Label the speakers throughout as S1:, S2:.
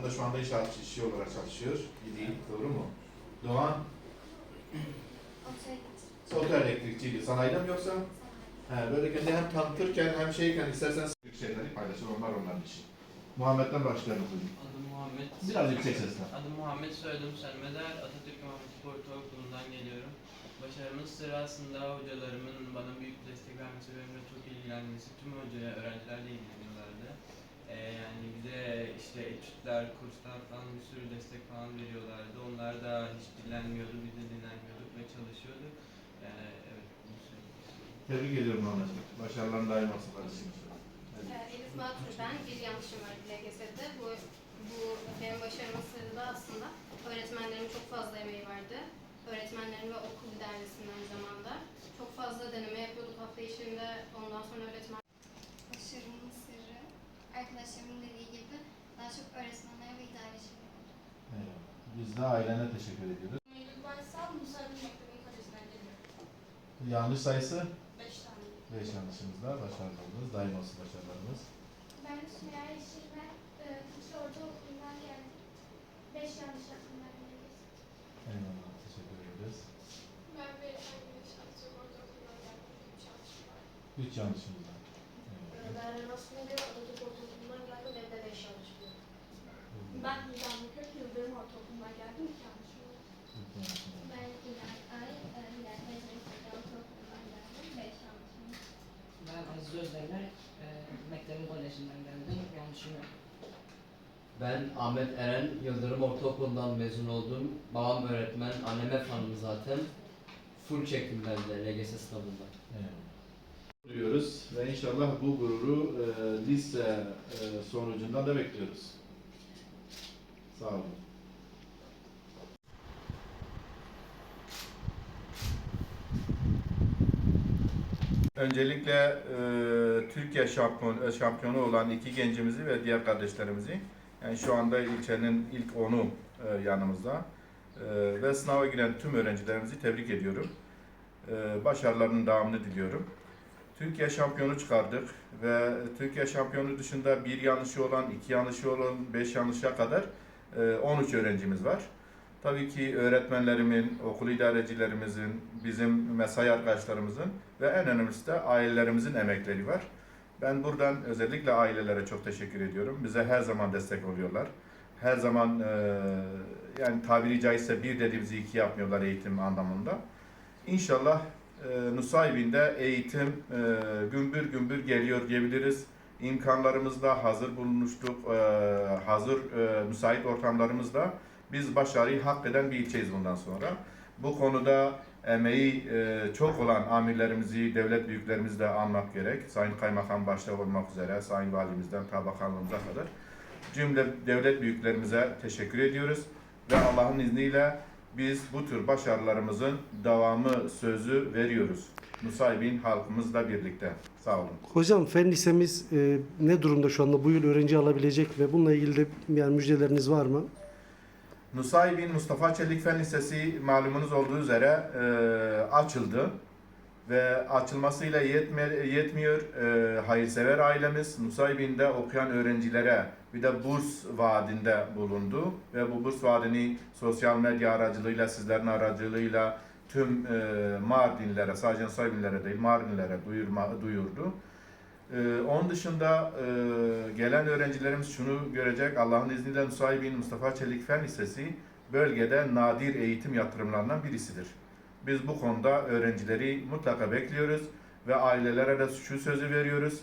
S1: Departmanında şu anda inşaat işçi olarak çalışıyor. İyi doğru mu? Doğan, otel elektrikçiydi. Sanayide mi yoksa? He, böyle kendi hem tanıtırken hem şeyken isterseniz şeyleri paylaşır, onlar onların işi. Muhammed'den başlayalım.
S2: Adım Muhammed.
S1: Biraz yüksek sesle.
S2: Adım Muhammed, soyadım Selmeder. Atatürk İmam Hatip Ortaokulu'ndan geliyorum. Başarımız sırasında hocalarımın bana büyük destek vermesi, benimle çok ilgilenmesi, tüm hocaya, öğrencilerle ilgileniyorlardı. Ee, yani bize etütler, kurslar falan bir sürü destek falan veriyorlardı. Onlar da hiç dinlenmiyordu, biz de dinlenmiyorduk ve çalışıyorduk. Yani evet.
S1: Tebrik ediyorum Muhammed. Başarıların daim olsun kardeşim.
S3: Ee, Elif Batur ben. Bir yanlışım var LGS'de. Bu, bu benim başarımın sırrı da aslında öğretmenlerimin çok fazla emeği vardı. Öğretmenlerim ve okul idaresinin aynı zamanda. Çok fazla deneme yapıyorduk hafta içinde. Ondan sonra öğretmen
S4: Başarımın sırrı, arkadaşlarımın dediği daha çok öğretmenler ve idareciler oldu.
S1: Eyvallah. Biz de ailene teşekkür ediyoruz.
S5: Baysal, Musa'nın geliyor.
S1: Yanlış sayısı
S5: Beş tane.
S1: 5 yanlışımızda başarılı oldunuz. Daim olsun başarılarınız.
S6: Ben Sümeyye Yeşil ve e, Kıçı Ortaokulu'ndan geldim. Beş yanlış hakkımdan geliyoruz.
S1: Eyvallah. Teşekkür ederiz.
S6: Ben bir aynı şanslı Ortaokulu'ndan geldim. Üç yanlışım var.
S1: 3 yanlışımızda. Eyvallah.
S5: Ben aslında bir Atatürk Ortaokulu'ndan geldim, evde beş yanlış var.
S6: Ben Hidamlı Kök Yıldırım Ortaokulu'ndan geldim. Var.
S1: Üç yanlışımızda.
S4: Ben Hilal Ay, e, Hilal Meclisi Ortaokulu'ndan geldim. Beş yanlışım var.
S7: Ben Aziz Özdemir, e, Mektebin Koleji'nden geldim. Yanlışım yok.
S8: Ben Ahmet Eren, Yıldırım Ortaokulu'ndan mezun oldum. Babam öğretmen, annem ev hanımı zaten. Full çektim ben de LGS sınavında.
S1: Duyuyoruz ve inşallah bu gururu e, lise e, sonucunda da bekliyoruz. Sağ olun. Öncelikle e, Türkiye şampiyon, e, şampiyonu olan iki gencimizi ve diğer kardeşlerimizi, yani şu anda ilçenin ilk onu e, yanımızda e, ve sınava giren tüm öğrencilerimizi tebrik ediyorum. E, başarılarının devamını diliyorum. Türkiye şampiyonu çıkardık ve Türkiye şampiyonu dışında bir yanlışı olan, iki yanlışı olan, beş yanlışa kadar 13 öğrencimiz var. Tabii ki öğretmenlerimin, okul idarecilerimizin, bizim mesai arkadaşlarımızın ve en önemlisi de ailelerimizin emekleri var. Ben buradan özellikle ailelere çok teşekkür ediyorum. Bize her zaman destek oluyorlar. Her zaman e, yani tabiri caizse bir dediğimizi iki yapmıyorlar eğitim anlamında. İnşallah e, Nusaybin'de eğitim e, gümbür gümbür geliyor diyebiliriz. İmkanlarımızda hazır bulunmuştuk, hazır müsait ortamlarımızda biz başarıyı hak eden bir ilçeyiz bundan sonra. Bu konuda emeği çok olan amirlerimizi, devlet büyüklerimizi de anmak gerek. Sayın Kaymakam başta olmak üzere, Sayın Valimizden ta bakanlığımıza kadar cümle devlet büyüklerimize teşekkür ediyoruz ve Allah'ın izniyle biz bu tür başarılarımızın devamı sözü veriyoruz. Nusaybin halkımızla birlikte. Sağ olun.
S9: Hocam fen lisemiz e, ne durumda şu anda? Bu yıl öğrenci alabilecek ve bununla ilgili de yani müjdeleriniz var mı?
S1: Nusaybin Mustafa Çelik Fen Lisesi malumunuz olduğu üzere e, açıldı ve açılmasıyla yetme, yetmiyor. E, hayırsever ailemiz Nusaybin'de okuyan öğrencilere bir de burs vaadinde bulundu ve bu burs vaadini sosyal medya aracılığıyla sizlerin aracılığıyla tüm e, Mardinlere sadece Nusaybinlere değil Mardinlere duyurma, duyurdu. Ee, onun dışında e, gelen öğrencilerimiz şunu görecek. Allah'ın izniyle Nusaybin Mustafa Çelik Fen Lisesi bölgede nadir eğitim yatırımlarından birisidir. Biz bu konuda öğrencileri mutlaka bekliyoruz ve ailelere de şu sözü veriyoruz.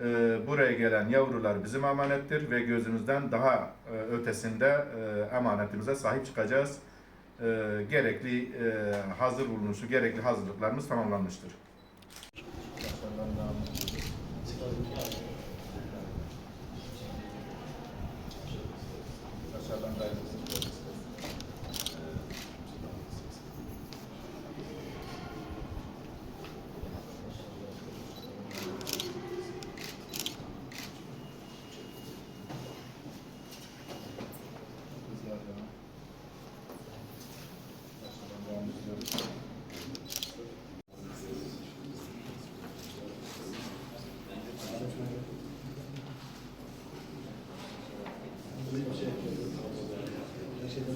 S1: Ee, buraya gelen yavrular bizim emanettir ve gözümüzden daha e, ötesinde e, emanetimize sahip çıkacağız. Ee, gerekli e, hazır bulunuşu, gerekli hazırlıklarımız tamamlanmıştır. Teşekkür
S10: siendo